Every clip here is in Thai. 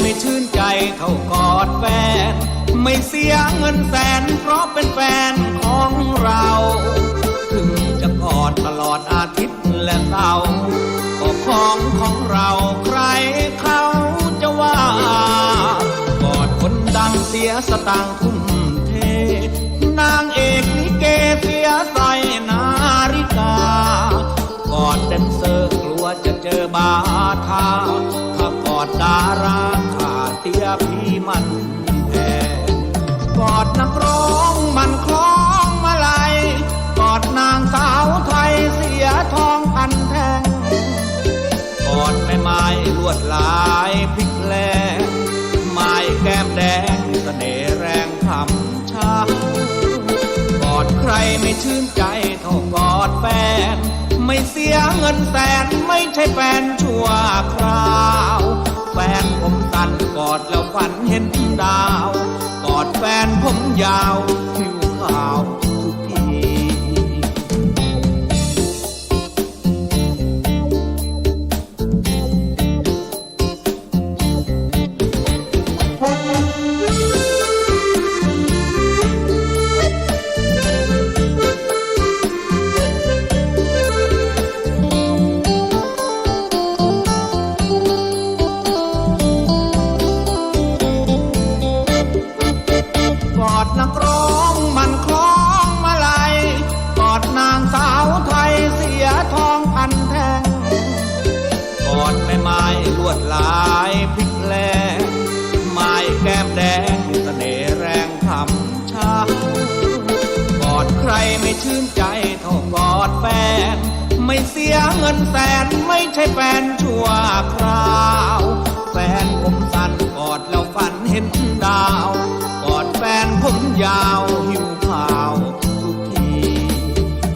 ไม่ชื่นใจเท่ากอดแฟน ไม่เสียเงินแสนเพราะเป็นแฟนของเรา ถึงจะกอดตลอดอาทิตย์และเสาร์ก็ของของเราใครเขาจะว่ากอดคนดังเสียสตางค์ทุ่มเท นางเอกนิเกเใครไม่ชื่นใจเท่ากอดแฟน ไม่เสียเงินแสนไม่ใช่แฟนชั่วคราว แฟนผมตันกอดแล้วฝันเห็นดาว กอดแฟนผมยาวผิวขาว ไม่ชื่นใจเท่ากอดแฟน ไม่เสียเงินแสนไม่ใช่แฟนชั่วคราวแฟนผมสั้นกอดแล้วฝันเห็นดาว กอดแฟนผมยาวหิวขาวทุกที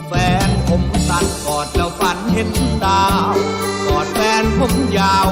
แฟนผมสั้นกอดแล้วฝันเห็นดาว กอดแฟนผมยาว